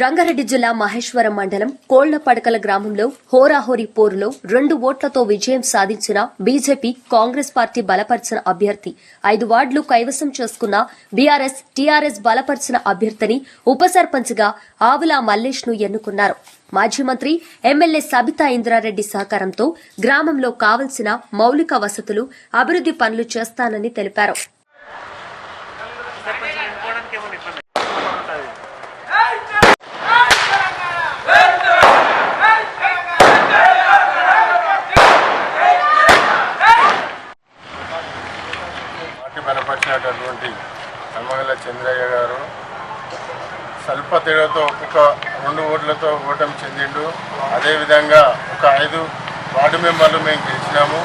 రంగారెడ్డి జిల్లా మహేశ్వరం మండలం కోళ్ళపడకల గ్రామంలో హోరాహోరీ పోరులో రెండు ఓట్లతో విజయం సాధించిన బీజేపీ కాంగ్రెస్ పార్టీ బలపరిచిన అభ్యర్థి ఐదు వార్డులు కైవసం చేసుకున్న బీఆర్ఎస్ టీఆర్ఎస్ బలపరిచిన అభ్యర్థిని ఉప సర్పంచ్గా ఆవుల మల్లేష్ను ఎన్నుకున్నారు. మాజీ మంత్రి ఎమ్మెల్యే సబితా ఇంద్రారెడ్డి సహకారంతో గ్రామంలో కావలసిన మౌలిక వసతులు అభివృద్ది పనులు చేస్తానని తెలిపారు. చేసినటువంటి అమ్మగల్ల చంద్రయ్య గారు స్వల్ప తేడాతో ఒక్కొక్క రెండు ఓట్లతో ఓటమి చెందిండు. అదేవిధంగా ఒక ఐదు వార్డు మెంబర్లు మేము గెలిచినాము.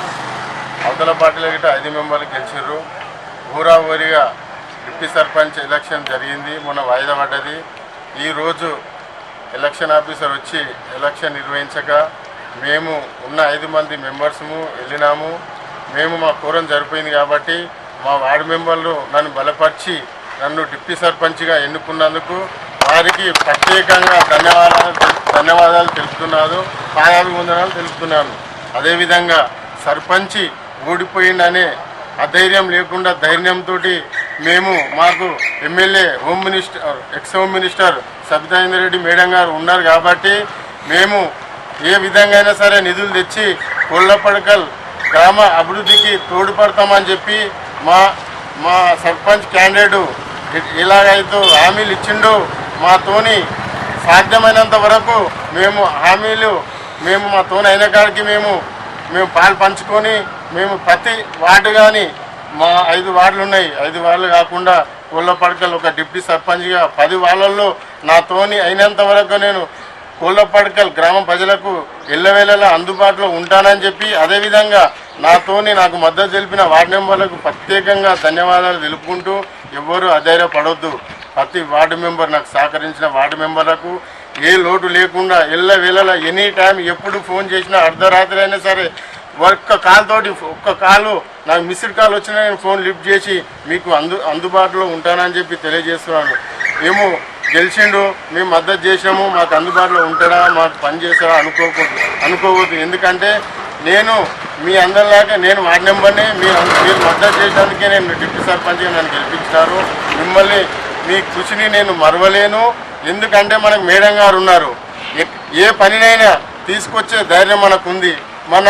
అవతల పార్టీల గిట్ట ఐదు మెంబర్లు గెలిచారు ఊరా ఊరిగా డిప్యూటీ సర్పంచ్ ఎలక్షన్ జరిగింది. మొన్న వాయిదా పడ్డది. ఈరోజు ఎలక్షన్ ఆఫీసర్ వచ్చి ఎలక్షన్ నిర్వహించక మేము ఉన్న ఐదు మంది మెంబర్స్ము వెళ్ళినాము. మేము మా కూరం జరిపోయింది కాబట్టి మా వార్డు మెంబర్లు నన్ను బలపరిచి నన్ను డిప్యూటీ సర్పంచ్గా ఎన్నుకున్నందుకు వారికి ప్రత్యేకంగా ధన్యవాదాలు ధన్యవాదాలు తెలుపుతున్నాను పాదాభివందనాలు తెలుపుతున్నాను. అదేవిధంగా సర్పంచి ఓడిపోయిందనే అధైర్యం లేకుండా ధైర్యంతో మేము మాకు MLA home minister ex home minister Sabitha Indra Reddy madam గారు ఉన్నారు కాబట్టి మేము ఏ విధంగా అయినా సరే నిధులు తెచ్చి కొల్లపడకల్ గ్రామ అభివృద్ధికి తోడ్పడతామని చెప్పి మా మా సర్పంచ్ క్యాండిడేట్ ఇలాగైతే హామీలు ఇచ్చిండు. మాతోని సాధ్యమైనంత వరకు మేము హామీలు మేము మా అయిన కాడికి మేము మేము పాలు పంచుకొని మేము ప్రతి వార్డు కానీ మా ఐదు వార్డులు ఉన్నాయి. ఐదు వార్డులు కాకుండా కోళ్ళపడకలు ఒక డిప్యూటీ సర్పంచ్గా పది వార్డుల్లో నాతోని అయినంత వరకు నేను కోళ్ళపడకల్ గ్రామ ప్రజలకు ఎల్లవేళలా అందుబాటులో ఉంటానని చెప్పి అదేవిధంగా నాతోని నాకు మద్దతు తెలిపిన వార్డు మెంబర్లకు ప్రత్యేకంగా ధన్యవాదాలు తెలుపుకుంటూ ఎవ్వరూ అధైర్యపడొద్దు. ప్రతి వార్డు మెంబర్ నాకు సహకరించిన వార్డు మెంబర్లకు ఏ లోటు లేకుండా ఎల్లవేళలా ఎనీ టైం ఎప్పుడు ఫోన్ చేసినా అర్ధరాత్రి అయినా సరే ఒక్క కాల్తోటి ఒక్క కాలు నాకు మిస్డ్ కాల్ వచ్చినా నేను ఫోన్ లిఫ్ట్ చేసి మీకు అందు అందుబాటులో ఉంటానని చెప్పి తెలియజేస్తున్నాను. మేము గెలిచిండు మేము మద్దతు చేసినాము మాకు అందుబాటులో ఉంటాడా మాకు పని చేస్తాడా అనుకోకూడదు అనుకోవద్దు. ఎందుకంటే నేను మీ అందరిలాగా నేను వార్డ్ నెంబర్ని మీరు మీరు మద్దతు చేసినందుకే నేను డిప్యూటీ సర్పంచ్గా నన్ను గెలిపించినారు. మిమ్మల్ని మీ కృషిని నేను మరవలేను. ఎందుకంటే మనకు మేడం గారు ఉన్నారు. ఏ పనినైనా తీసుకొచ్చే ధైర్యం మనకు ఉంది మన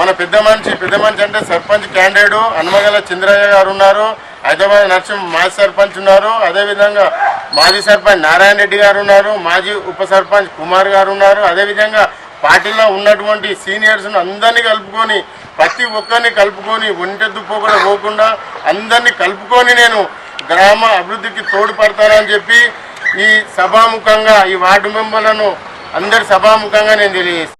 మన పెద్ద మనిషి పెద్ద మనిషి అంటే సర్పంచ్ క్యాండిడేట్ హనుమగల చంద్రయ్య గారు ఉన్నారు. హైదరాబాద్ నరసింహ మాజీ సర్పంచ్ ఉన్నారు. అదేవిధంగా మాజీ సర్పంచ్ నారాయణ రెడ్డి గారు ఉన్నారు మాజీ ఉప సర్పంచ్ కుమార్ గారు ఉన్నారు. అదేవిధంగా పార్టీలో ఉన్నటువంటి సీనియర్స్ను అందరినీ కలుపుకొని ప్రతి ఒక్కరిని కలుపుకొని ఒంటెద్దు కూడా పోకుండా అందరినీ కలుపుకొని నేను గ్రామ అభివృద్ధికి తోడ్పడతానని చెప్పి ఈ సభాముఖంగా ఈ వార్డు మెంబర్లను అందరి సభాముఖంగా నేను తెలియజేస్తాను